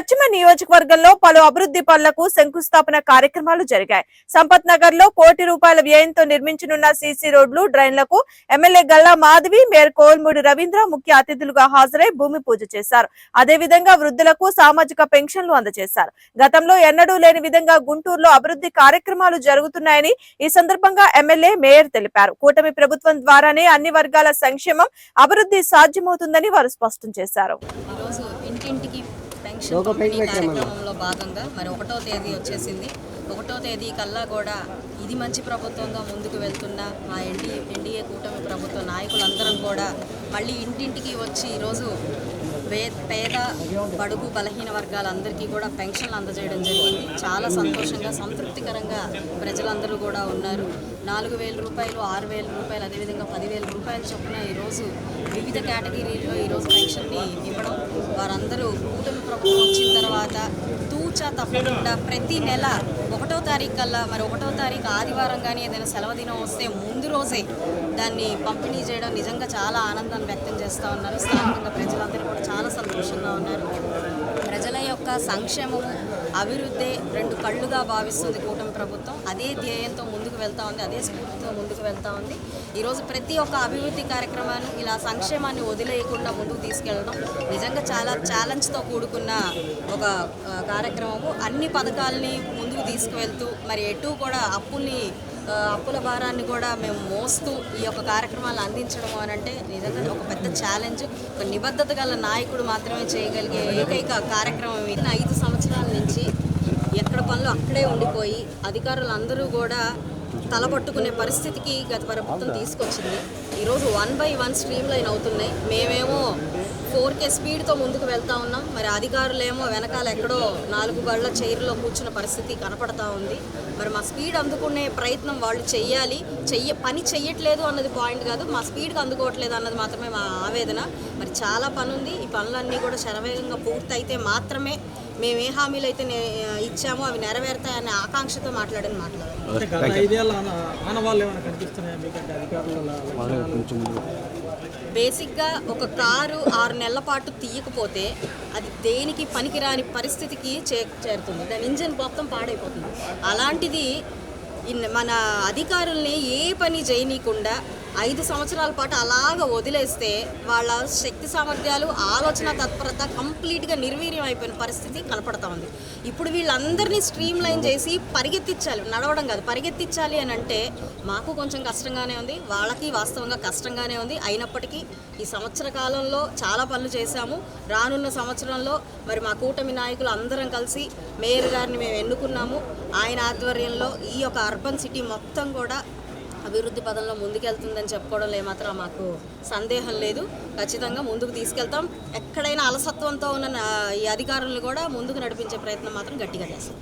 పశ్చిమ నియోజకవర్గంలో పలు అభివృద్ధి పనులకు శంకుస్థాపన కార్యక్రమాలు జరిగాయి. సంపత్ నగర్లో కోటి రూపాయల వ్యయంతో నిర్మించనున్న సీసీ రోడ్లు డ్రైన్లకు ఎమ్మెల్యే గల్లా మాధవి మేయర్ కోల్మూడి రవీంద్ర ముఖ్య అతిథులుగా హాజరై భూమి పూజ చేశారు. అదేవిధంగా వృద్ధులకు సామాజిక పెన్షన్లు అందజేశారు. గతంలో ఎన్నడూ లేని విధంగా గుంటూరులో అభివృద్ధి కార్యక్రమాలు జరుగుతున్నాయని ఈ సందర్భంగా ఎమ్మెల్యే మేయర్ తెలిపారు. కూటమి ప్రభుత్వం ద్వారానే అన్ని వర్గాల సంక్షేమం అభివృద్ధి సాధ్యమవుతుందని వారు స్పష్టం చేశారు. పంపిణీ కార్యక్రమంలో భాగంగా మరి ఒకటో తేదీ వచ్చేసింది. ఒకటో తేదీ కల్లా కూడా ఇది మంచి ప్రభుత్వంగా ముందుకు వెళ్తున్న మా ఎన్డీ ఎన్డీఏ కూటమి ప్రభుత్వ నాయకులందరం కూడా మళ్ళీ ఇంటింటికి వచ్చి ఈరోజు వే పేద బడుగు బలహీన వర్గాలందరికీ కూడా పెన్షన్లు అందజేయడం జరిగింది. చాలా సంతోషంగా సంతృప్తికరంగా ప్రజలందరూ కూడా ఉన్నారు. నాలుగు వేల రూపాయలు ఆరు వేల రూపాయలు అదేవిధంగా పదివేల రూపాయలు చొప్పున ఈరోజు వివిధ కేటగిరీల్లో ఈరోజు పెన్షన్ని ఇవ్వడం వారందరూ కూటమి ప్రభుత్వం వచ్చిన తర్వాత తూచా తప్పకుండా ప్రతి నెల ఒకటో తారీఖు కల్లా మరి ఒకటో తారీఖు ఆదివారం కానీ ఏదైనా సెలవు దినం వస్తే ముందు రోజే దాన్ని పంపిణీ చేయడం నిజంగా చాలా ఆనందాన్ని వ్యక్తం చేస్తూ ఉన్నారు. స్థానికంగా ప్రజలందరూ కూడా చాలా సంతోషంగా ఉన్నారు. ప్రజల యొక్క సంక్షేమము అభివృద్ధి రెండు కళ్ళుగా భావిస్తుంది కూటమి ప్రభుత్వం. అదే ధ్యేయంతో ముందుకు వెళ్తా ఉంది అదే స్ఫూర్తితో ముందుకు వెళ్తా ఉంది. ఈరోజు ప్రతి ఒక్క అభివృద్ధి కార్యక్రమాన్ని ఇలా సంక్షేమాన్ని వదిలేయకుండా ముందుకు తీసుకెళ్ళడం నిజంగా చాలా ఛాలెంజ్తో కూడుకున్న ఒక కార్యక్రమము. అన్ని పథకాలని ముందుకు తీసుకువెళ్తూ మరి ఎటు కూడా అప్పుల్ని అప్పుల భారాన్ని కూడా మేము మోస్తూ ఈ యొక్క కార్యక్రమాలు అందించడం అని అంటే నిజంగా ఒక పెద్ద ఛాలెంజ్ ఒక నిబద్ధత గల నాయకుడు మాత్రమే చేయగలిగే ఏకైక కార్యక్రమం ఇది. ఐదు సంవత్సరాల నుంచి ఎక్కడ పనులు అక్కడే ఉండిపోయి అధికారులు అందరూ కూడా తలపట్టుకునే పరిస్థితికి గత ప్రభుత్వం తీసుకొచ్చింది. ఈరోజు one by one streamline అవుతున్నాయి. మేమేమో ఫోర్ కే స్పీడ్తో ముందుకు వెళ్తా ఉన్నాం. మరి అధికారులేమో వెనకాల ఎక్కడో నాలుగు బళ్ళ చైర్లో కూర్చున్న పరిస్థితి కనపడతా ఉంది. మరి మా స్పీడ్ అందుకునే ప్రయత్నం వాళ్ళు చెయ్యాలి. చెయ్య పని చెయ్యట్లేదు అన్నది పాయింట్ కాదు. మా స్పీడ్కి అందుకోవట్లేదు అన్నది మాత్రమే మా ఆవేదన. మరి చాలా పని ఉంది ఈ పనులన్నీ కూడా శరవేగంగా పూర్తయితే మాత్రమే మేము ఏ హామీలు అయితే ఇచ్చామో అవి నెరవేరుతాయనే ఆకాంక్షతో మాట్లాడని అధికారుల బేసిక్గా ఒక కారు ఆరు నెలల పాటు తీయకపోతే అది దేనికి పనికిరాని పరిస్థితికి చే చేరుతుంది. దాని ఇంజిన్ మొత్తం పాడైపోతుంది. అలాంటిది మన అధికారుల్ని ఏ పని చేయనీయకుండా ఐదు సంవత్సరాల పాటు అలాగ వదిలేస్తే వాళ్ళ శక్తి సామర్థ్యాలు ఆలోచన తత్పరత కంప్లీట్గా నిర్వీర్యం అయిపోయిన పరిస్థితి కనపడతా ఉంది. ఇప్పుడు వీళ్ళందరినీ స్ట్రీమ్ లైన్ చేసి పరిగెత్తించాలి నడవడం కాదు పరిగెత్తించాలి అని అంటే మాకు కొంచెం కష్టంగానే ఉంది వాళ్ళకి వాస్తవంగా కష్టంగానే ఉంది. అయినప్పటికీ ఈ సంవత్సర కాలంలో చాలా పనులు చేశాము. రానున్న సంవత్సరంలో మరి మా కూటమి నాయకులు అందరం కలిసి మేయర్ గారిని మేము ఎన్నుకున్నాము. ఆయన ఆధ్వర్యంలో ఈ యొక్క అర్బన్ సిటీ మొత్తం కూడా అభివృద్ధి పదంలో ముందుకెళ్తుందని చెప్పుకోవడంలో ఏమాత్రం మాకు సందేహం లేదు. ఖచ్చితంగా ముందుకు తీసుకెళ్తాం. ఎక్కడైనా అలసత్వంతో ఉన్న ఈ అధికారులను కూడా ముందుకు నడిపించే ప్రయత్నం మాత్రం గట్టిగా చేస్తాం.